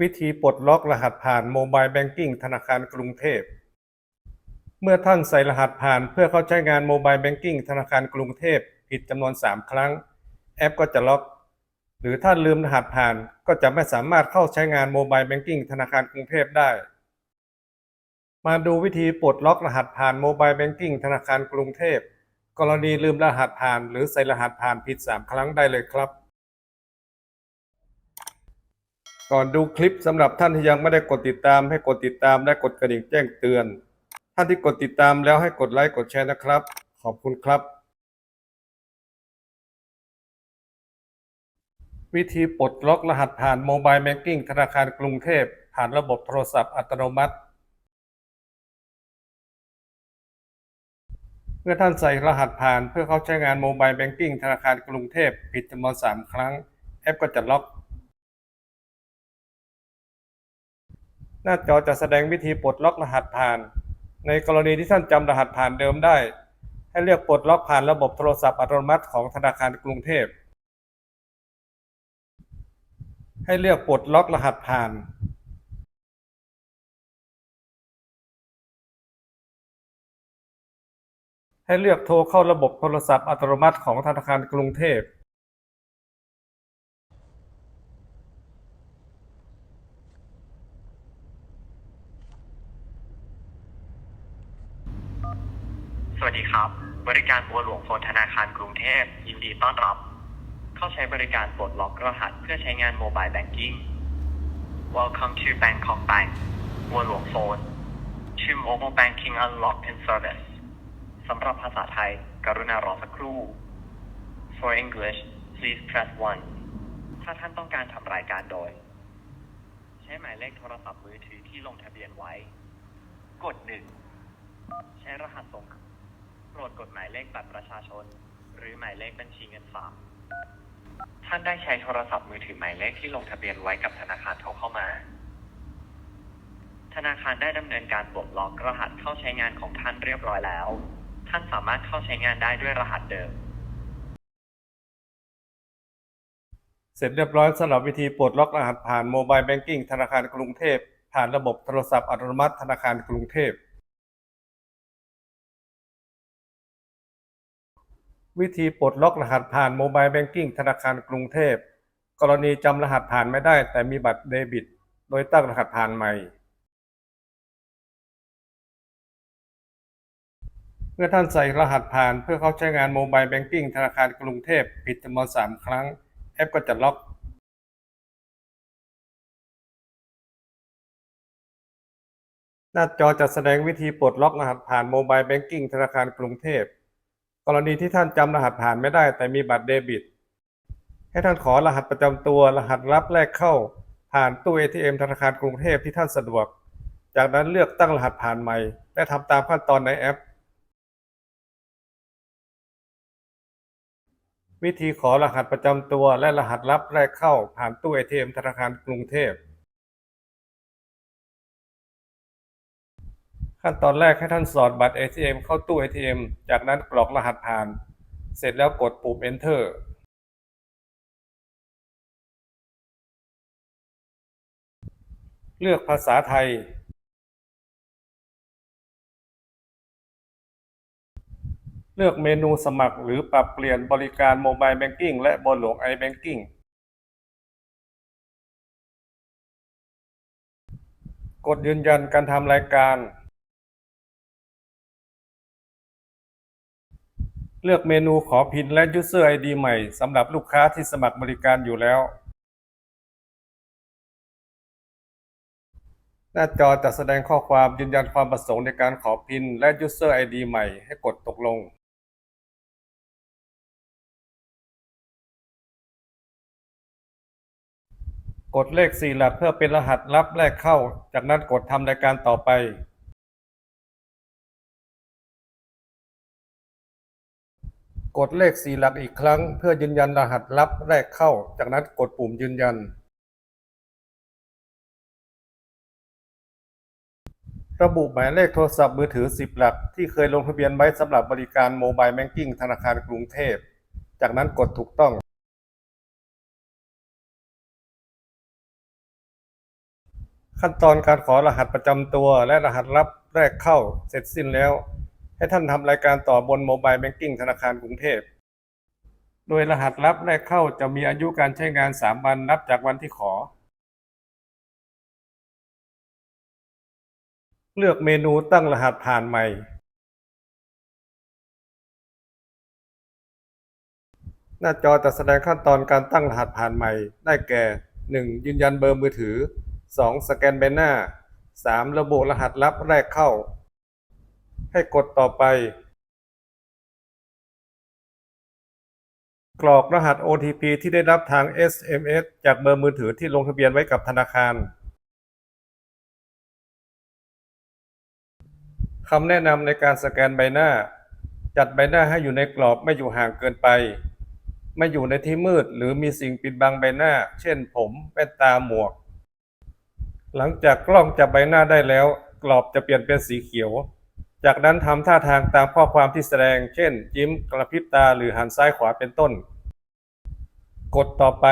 วิธีปลดล็อกรหัสผ่านโมบายแบงกิ้งธนาคารกรุงเทพ เมื่อท่านใส่รหัสผ่านเพื่อเข้าใช้งานโมบายแบงกิ้งธนาคารกรุงเทพผิดจำนวน 3 ครั้ง แอปก็จะล็อก หรือท่านลืมรหัสผ่านก็จะไม่สามารถเข้าใช้งานโมบายแบงกิ้งธนาคารกรุงเทพได้ มาดูวิธีปลดล็อกรหัสผ่านโมบายแบงกิ้งธนาคารกรุงเทพ กรณีลืมรหัสผ่าน หรือใส่รหัสผ่านผิด 3 ครั้งได้เลยครับ ก่อนดูคลิปสำหรับท่านที่ยังไม่ได้กดติดตามให้กดติดตามและกดกระดิ่งแจ้งเตือน ท่านที่กดติดตามแล้วให้กดไลค์กดแชร์นะครับ ขอบคุณครับ วิธีปลดล็อกรหัสผ่านโมบายแบงกิ้งธนาคารกรุงเทพผ่านระบบโทรศัพท์อัตโนมัติ เมื่อท่านใส่รหัสผ่านเพื่อเข้าใช้งานโมบายแบงกิ้งธนาคารกรุงเทพผิดจำนวน3ครั้ง แอปก็จะล็อก หน้าจอจะแสดงวิธีปลดล็อกรหัสผ่าน ในกรณีที่ท่านจำรหัสผ่านเดิมได้ ให้เลือกปลดล็อกผ่านระบบโทรศัพท์อัตโนมัติของธนาคารกรุงเทพ ให้เลือกปลดล็อกรหัสผ่าน ให้เลือกโทรเข้าระบบโทรศัพท์อัตโนมัติของธนาคารกรุงเทพ วัสดีครับ บริการบัวหลวงโฟนธนาคารกรุงเทพ ยินดีต้อนรับ เข้าใช้บริการปลดล็อกรหัสเพื่อใช้งานโมบายแบงกิ้ง Welcome to Bangkok Bank บัวหลวงโฟน to Mobile Banking Unlock and Service สำหรับภาษาไทย กรุณารอสักครู่ For English please press 1 ถ้าท่านต้องการทำรายการโดย ใช้หมายเลขโทรศัพท์มือถือที่ลงทะเบียนไว้ กด 1 ใช้รหัสส่ง โปรดกดหมายเลขบัตรประชาชน หรือหมายเลขบัญชีเงินฝาก ท่านได้ใช้โทรศัพท์มือถือหมายเลขที่ลงทะเบียนไว้กับธนาคารโทรเข้ามา ธนาคารได้ดำเนินการปลดล็อกรหัสเข้าใช้งานของท่านเรียบร้อยแล้ว ท่านสามารถเข้าใช้งานได้ด้วยรหัสเดิม เสร็จเรียบร้อยสำหรับวิธีปลดล็อกรหัสผ่านโมบายแบงกิ้งธนาคารกรุงเทพ ผ่านระบบโทรศัพท์อัตโนมัติธนาคารกรุงเทพ วิธีปลดล็อกรหัสผ่านโมบายแบงกิ้งธนาคารกรุงเทพ กรณีจำรหัสผ่านไม่ได้ แต่มีบัตรเดบิต โดยตั้งรหัสผ่านใหม่ เมื่อท่านใส่รหัสผ่านเพื่อเข้าใช้งานโมบายแบงกิ้งธนาคารกรุงเทพผิดจำนวน3ครั้ง แอปก็จะล็อกหน้าจอจะแสดงวิธีปลดล็อกรหัสผ่านโมบายแบงกิ้งธนาคารกรุงเทพ กรณีที่ท่านจำรหัสผ่านไม่ได้ แต่มีบัตรเดบิต ให้ท่านขอรหัสประจำตัว รหัสรับแรกเข้า ผ่านตู้ ATM ธนาคารกรุงเทพที่ท่านสะดวก จากนั้นเลือกตั้งรหัสผ่านใหม่ และทำตามขั้นตอนในแอป วิธีขอรหัสประจำตัวและรหัสลับแรกเข้า ผ่านตู้ ATM ธนาคารกรุงเทพ ขั้นตอนแรกให้ท่านสอดบัตร ATM เข้าตู้ ATM จากนั้นกรอกรหัสผ่าน เสร็จแล้วกดปุ่ม Enter เลือกภาษาไทย เลือกเมนูสมัครหรือปรับเปลี่ยนบริการโมบายแบงกิ้งและบนหลวง iBanking กดยืนยันการทำรายการ เลือกเมนูขอพินและ User ID ใหม่สำหรับลูกค้าที่สมัครบริการอยู่แล้ว หน้าจอจะแสดงข้อความยืนยันความประสงค์ในการขอพินและ User ID ใหม่ให้กดตกลงกดเลขสี่หลักเพื่อเป็นรหัสลับแรกเข้า จากนั้นกดทำรายการต่อไป กดเลขสี่หลักอีกครั้ง เพื่อยืนยันรหัสลับแรกเข้า จากนั้นกดปุ่มยืนยัน ระบุหมายเลขโทรศัพท์มือถือ 10 หลัก ที่เคยลงทะเบียนไว้สำหรับบริการโมบายแบงกิ้งธนาคารกรุงเทพ จากนั้นกดถูกต้อง ขั้นตอนการขอรหัสประจำตัวและรหัสลับแรกเข้าเสร็จสิ้นแล้ว ให้ท่านทำรายการต่อบนโมบายแบงกิ้งธนาคารกรุงเทพ โดยรหัสลับแรกเข้าจะมีอายุการใช้งาน 3 วันนับจากวันที่ขอ เลือกเมนูตั้งรหัสผ่านใหม่ หน้าจอจะแสดงขั้นตอนการตั้งรหัสผ่านใหม่ ได้แก่ 1. ยืนยันเบอร์มือถือ 2. สแกนใบหน้า 3. ระบุรหัสลับแรกเข้า ให้กดต่อไป กรอกรหัส OTP ที่ได้รับทาง SMS จากเบอร์มือถือที่ลงทะเบียนไว้กับธนาคารคำแนะนำในการสแกนใบหน้า จัดใบหน้าให้อยู่ในกรอบไม่อยู่ห่างเกินไป ไม่อยู่ในที่มืดหรือมีสิ่งปิดบังใบหน้า เช่นผมแว่นตาหมวก หลังจากกล้องจับใบหน้าได้แล้ว กรอบจะเปลี่ยนเป็นสีเขียว จากนั้นทำท่าทางตามข้อความที่แสดง เช่น ยิ้มกระพริบตาหรือหันซ้ายขวาเป็นต้น กดต่อไป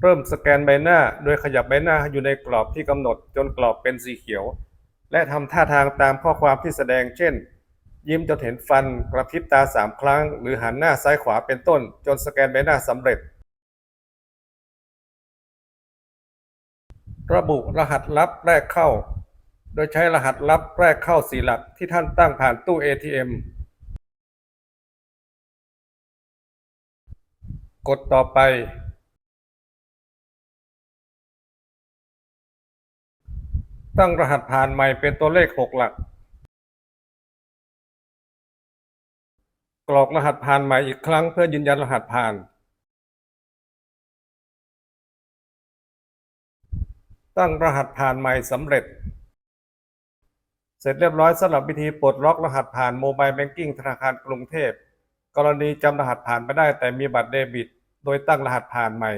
เริ่มสแกนใบหน้า โดยขยับใบหน้าอยู่ในกรอบที่กำหนดจนกรอบเป็นสีเขียว และทำท่าทางตามข้อความที่แสดง เช่น ยิ้มจนเห็นฟัน กระพริบตาสามครั้ง หรือหันหน้าซ้ายขวาเป็นต้น จนสแกนใบหน้าสำเร็จ ระบุรหัสลับแรกเข้า โดยใช้รหัสลับแรกเข้าสี่หลักที่ท่านตั้งผ่านตู้ ATM กดต่อไป ตั้งรหัสผ่านใหม่เป็นตัวเลขหกหลัก กรอกรหัสผ่านใหม่อีกครั้งเพื่อยืนยันรหัสผ่าน ตั้งรหัสผ่านใหม่สำเร็จ เสร็จเรียบร้อยสำหรับวิธีปลดล็อกรหัสผ่านโมบายแบงกิ้งธนาคารกรุงเทพ กรณีจำรหัสผ่านไม่ได้แต่มีบัตรเดบิต โดยตั้งรหัสผ่านใหม่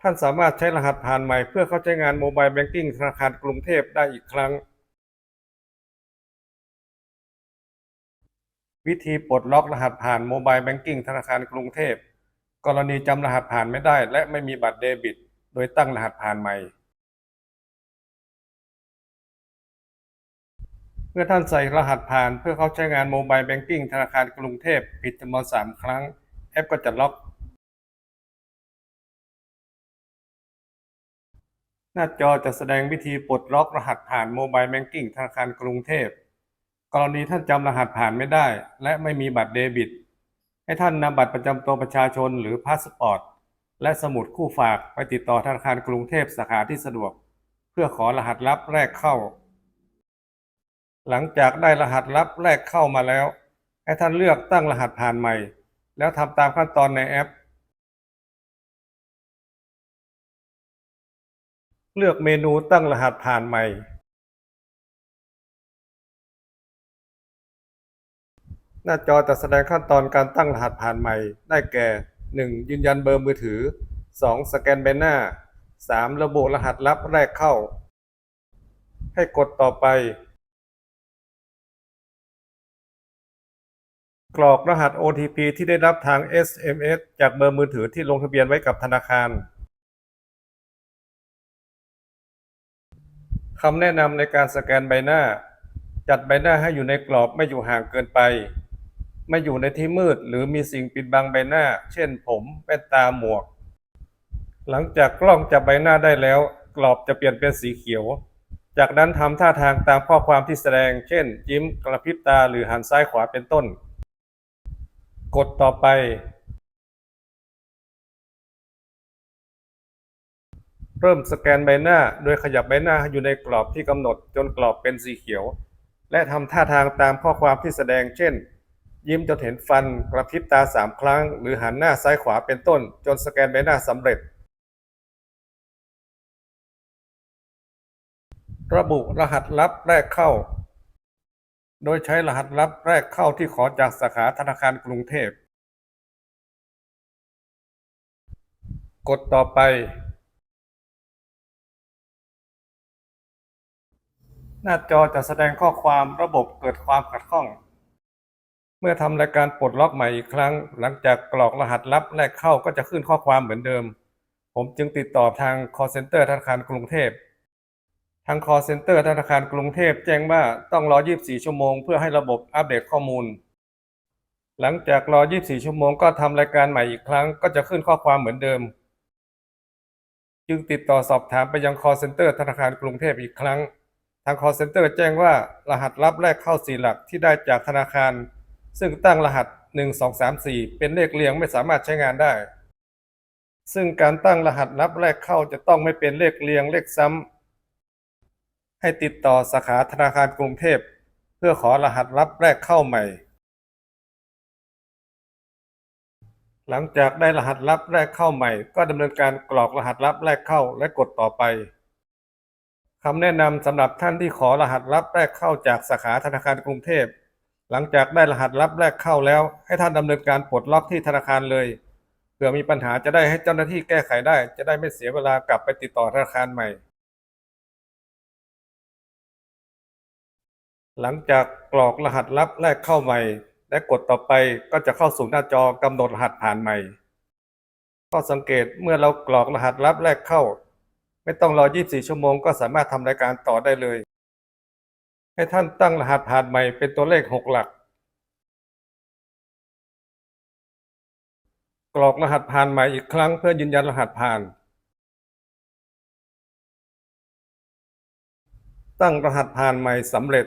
ท่านสามารถใช้รหัสผ่านใหม่เพื่อเข้าใช้งานโมบายแบงกิ้งธนาคารกรุงเทพได้อีกครั้งวิธีปลดล็อกรหัสผ่านโมบายแบงกิ้งธนาคารกรุงเทพ กรณีจำรหัสผ่านไม่ได้ และไม่มีบัตรเดบิต โดยตั้งรหัสผ่านใหม่ เมื่อท่านใส่รหัสผ่านเพื่อเข้าใช้งานโมบายแบงกิ้งธนาคารกรุงเทพผิดจำนวน3ครั้ง แอปก็จะล็อก หน้าจอจะแสดงวิธีปลดล็อกรหัสผ่านโมบายแบงกิ้งธนาคารกรุงเทพ กรณีท่านจำรหัสผ่านไม่ได้ และไม่มีบัตรเดบิต ให้ท่านนำบัตรประจำตัวประชาชนหรือพาสปอร์ต และสมุดคู่ฝากไปติดต่อธนาคารกรุงเทพสาขาที่สะดวก เพื่อขอรหัสลับแรกเข้า หลังจากได้รหัสลับแรกเข้ามาแล้ว ให้ท่านเลือกตั้งรหัสผ่านใหม่ แล้วทำตามขั้นตอนในแอป เลือกเมนูตั้งรหัสผ่านใหม่ หน้าจอจะแสดงขั้นตอนการตั้งรหัสผ่านใหม่ ได้แก่ 1. ยืนยันเบอร์มือถือ 2. สแกนใบหน้า 3. ระบุรหัสลับแรกเข้า ให้กดต่อไป กรอกรหัส OTP ที่ได้รับทาง SMS จากเบอร์มือถือที่ลงทะเบียนไว้กับธนาคารคำแนะนำในการสแกนใบหน้า จัดใบหน้าให้อยู่ในกรอบไม่อยู่ห่างเกินไป ไม่อยู่ในที่มืดหรือมีสิ่งปิดบังใบหน้า เช่นผมแว่นตาหมวก หลังจากกล้องจับใบหน้าได้แล้ว กรอบจะเปลี่ยนเป็นสีเขียว จากนั้นทำท่าทางตามข้อความที่แสดง เช่น ยิ้มกระพริบตาหรือหันซ้ายขวาเป็นต้น กดต่อไป เริ่มสแกนใบหน้า โดยขยับใบหน้าอยู่ในกรอบที่กำหนดจนกรอบเป็นสีเขียว และทำท่าทางตามข้อความที่แสดง เช่น ยิ้มจนเห็นฟันกระพริบตาสามครั้ง หรือหันหน้าซ้ายขวาเป็นต้น จนสแกนใบหน้าสำเร็จ ระบุรหัสลับแรกเข้า โดยใช้รหัสลับแรกเข้าที่ขอจากสาขาธนาคารกรุงเทพ กดต่อไป หน้าจอจะแสดงข้อความระบบเกิดความขัดข้อง มื่อทำรายการปลดล็อกใหม่อีกครั้ง หลังจากกรอกรหัสลับแรกเข้าก็จะขึ้นข้อความเหมือนเดิม ผมจึงติดต่อทาง call center ธนาคารกรุงเทพทาง call center ธนาคารกรุงเทพแจ้งว่าต้องรอ 24 ชั่วโมงเพื่อให้ระบบอัปเดตข้อมูล หลังจากรอ 24 ชั่วโมงก็ทำรายการใหม่อีกครั้ง ก็จะขึ้นข้อความเหมือนเดิม จึงติดต่อสอบถามไปยัง call center ธนาคารกรุงเทพอีกครั้ง ทาง call center แจ้งว่ารหัสลับแรกเข้า4หลักที่ได้จากธนาคาร ซึ่งตั้งรหัส 1234 เป็นเลขเรียงไม่สามารถใช้งานได้ ซึ่งการตั้งรหัสลับแรกเข้าจะต้องไม่เป็นเลขเรียงเลขซ้ำ ให้ติดต่อสาขาธนาคารกรุงเทพ เพื่อขอรหัสลับแรกเข้าใหม่ หลังจากได้รหัสลับแรกเข้าใหม่ ก็ดำเนินการกรอกรหัสลับแรกเข้าและกดต่อไปคำแนะนำสำหรับท่านที่ขอรหัสลับแรกเข้าจากสาขาธนาคารกรุงเทพ หลังจากได้รหัสลับแรกเข้าแล้ว ให้ท่านดำเนินการปลดล็อกที่ธนาคารเลยเผื่อมีปัญหาจะได้ให้เจ้าหน้าที่แก้ไขได้ จะได้ไม่เสียเวลากลับไปติดต่อธนาคารใหม่ หลังจากกรอกรหัสลับแรกเข้าใหม่ และกดต่อไปก็จะเข้าสู่หน้าจอกำหนดรหัสผ่านใหม่ข้อสังเกตเมื่อเรากรอกรหัสลับแรกเข้า ไม่ต้องรอ 24 ชั่วโมงก็สามารถทำรายการต่อได้เลย ให้ท่านตั้งรหัสผ่านใหม่เป็นตัวเลข6หลัก กรอกรหัสผ่านใหม่อีกครั้งเพื่อยืนยันรหัสผ่าน ตั้งรหัสผ่านใหม่สำเร็จ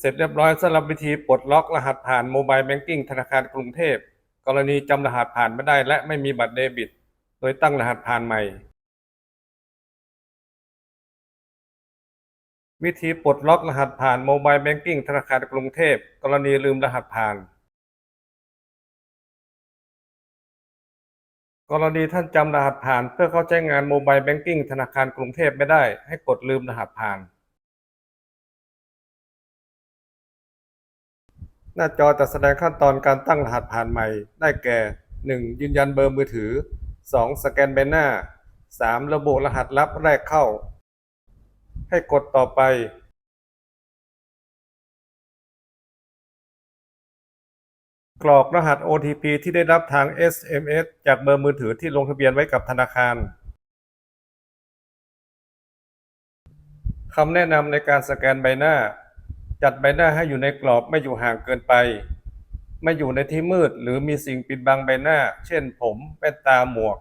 เสร็จเรียบร้อยสำหรับวิธีปลดล็อกรหัสผ่านโมบายแบงกิ้งธนาคารกรุงเทพ กรณีจำรหัสผ่านไม่ได้และไม่มีบัตรเดบิต โดยตั้งรหัสผ่านใหม่ วิธีปลดล็อกรหัสผ่านโมบายแบงกิ้งธนาคารกรุงเทพ กรณีลืมรหัสผ่าน กรณีท่านจำรหัสผ่านเพื่อเข้าใช้งานโมบายแบงกิ้งธนาคารกรุงเทพไม่ได้ ให้กดลืมรหัสผ่าน หน้าจอจะแสดงขั้นตอนการตั้งรหัสผ่านใหม่ ได้แก่ 1. ยืนยันเบอร์มือถือ 2. สแกนใบหน้า 3. ระบุรหัสลับแรกเข้า ให้กดต่อไปกรอกรหัส OTP ที่ได้รับทาง SMS จากเบอร์มือถือที่ลงทะเบียนไว้กับธนาคาร คำแนะนำในการสแกนใบหน้า จัดใบหน้าให้อยู่ในกรอบไม่อยู่ห่างเกินไป ไม่อยู่ในที่มืดหรือมีสิ่งปิดบังใบหน้า เช่นผม แว่นตาหมวก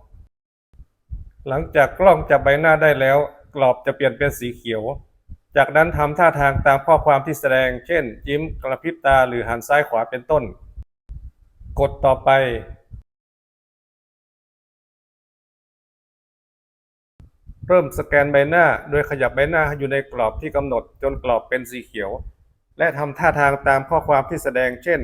หลังจากกล้องจับใบหน้าได้แล้ว กรอบจะเปลี่ยนเป็นสีเขียว จากนั้นทำท่าทางตามข้อความที่แสดง เช่น ยิ้มกระพริบตาหรือหันซ้ายขวาเป็นต้น กดต่อไป เริ่มสแกนใบหน้า โดยขยับใบหน้าอยู่ในกรอบที่กำหนดจนกรอบเป็นสีเขียว และทำท่าทางตามข้อความที่แสดง เช่น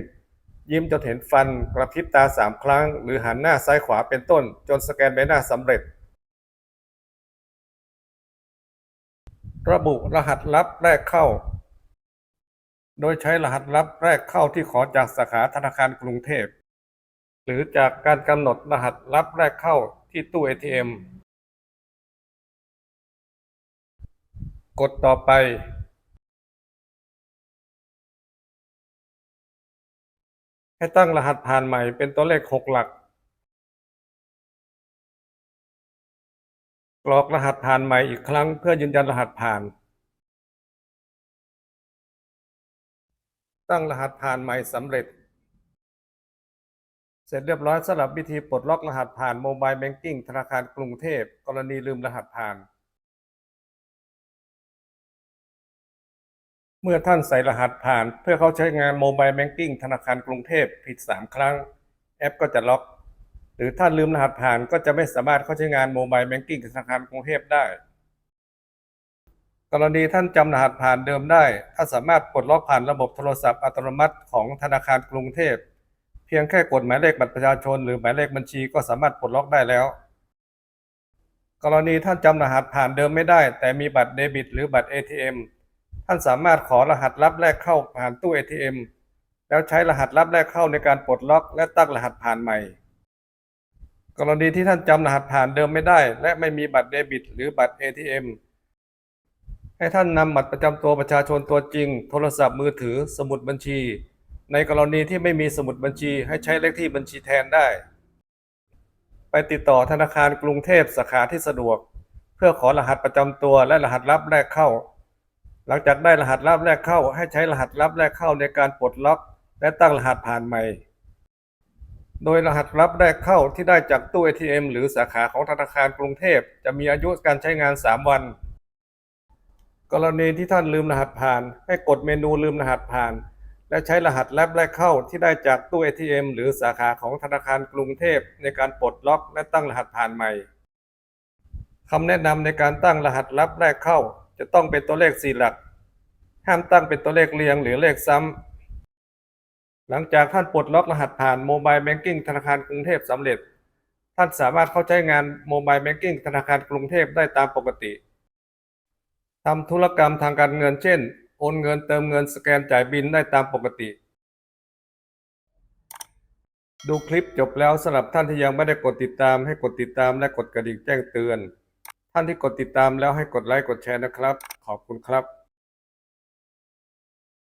ยิ้มจนเห็นฟันกระพริบตาสามครั้ง หรือหันหน้าซ้ายขวาเป็นต้น จนสแกนใบหน้าสำเร็จ ระบุรหัสลับแรกเข้า โดยใช้รหัสลับแรกเข้าที่ขอจากสาขาธนาคารกรุงเทพ หรือจากการกำหนดรหัสลับแรกเข้าที่ตู้ ATM กดต่อไป ให้ตั้งรหัสผ่านใหม่เป็นตัวเลข 6 หลัก กรอกรหัสผ่านใหม่อีกครั้งเพื่อยืนยันรหัสผ่าน ตั้งรหัสผ่านใหม่สำเร็จ เสร็จเรียบร้อยสำหรับวิธีปลดล็อกรหัสผ่านโมบายแบงกิ้งธนาคารกรุงเทพ กรณีลืมรหัสผ่าน เมื่อท่านใส่รหัสผ่านเพื่อเข้าใช้งานโมบายแบงกิ้งธนาคารกรุงเทพผิด 3 ครั้ง แอปก็จะล็อก หรือท่านลืมรหัสผ่านก็จะไม่สามารถเข้าใช้งานโมบายแบงกิ้งธนาคารกรุงเทพได้ กรณีท่านจำรหัสผ่านเดิมได้ ถ้านสามารถปลดล็อกผ่านระบบโทรศัพท์อัตโนมัติของธนาคารกรุงเทพ เพียงแค่กดหมายเลขบัตรประชาชน หรือหมายเลขบัญชีก็สามารถปลดล็อกได้แล้ว กรณีท่านจำรหัสผ่านเดิมไม่ได้ แต่มีบัตรเดบิต หรือบัตร ATM ท่านสามารถขอรหัสลับแรกเข้าผ่านตู้ ATM แล้วใช้รหัสลับแรกเข้าในการปลดล็อก และตั้งรหัสผ่านใหม่ กรณีที่ท่านจำรหัสผ่านเดิมไม่ได้ และไม่มีบัตรเดบิต หรือบัตร ATM ให้ท่านนำบัตรประจำตัวประชาชนตัวจริง โทรศัพท์มือถือสมุดบัญชี ในกรณีที่ไม่มีสมุดบัญชีให้ใช้เลขที่บัญชีแทนได้ ไปติดต่อธนาคารกรุงเทพสาขาที่สะดวก เพื่อขอรหัสประจำตัวและรหัสลับแรกเข้า หลังจากได้รหัสลับแรกเข้า ให้ใช้รหัสลับแรกเข้าในการปลดล็อกและตั้งรหัสผ่านใหม่ โดยรหัสลับแรกเข้าที่ได้จากตู้ ATM หรือสาขาของธนาคารกรุงเทพ จะมีอายุการใช้งาน 3 วัน กรณีที่ท่านลืมรหัสผ่าน ให้กดเมนูลืมรหัสผ่าน และใช้รหัสลับแรกเข้าที่ได้จากตู้ ATM หรือสาขาของธนาคารกรุงเทพ ในการปลดล็อกและตั้งรหัสผ่านใหม่คำแนะนำในการตั้งรหัสลับแรกเข้า จะต้องเป็นตัวเลขสี่หลัก ห้ามตั้งเป็นตัวเลขเรียงหรือเลขซ้ำ หลังจากท่านปลดล็อกรหัสผ่านโมบายแบงกิ้งธนาคารกรุงเทพสำเร็จ ท่านสามารถเข้าใช้งานโมบายแบงกิ้งธนาคารกรุงเทพได้ตามปกติทำธุรกรรมทางการเงินเช่น โอนเงินเติมเงินสแกนจ่ายบินได้ตามปกติ ดูคลิปจบแล้วสำหรับท่านที่ยังไม่ได้กดติดตามให้กดติดตามและกดกระดิ่งแจ้งเตือน ท่านที่กดติดตามแล้วให้กดไลค์กดแชร์นะครับ ขอบคุณครับ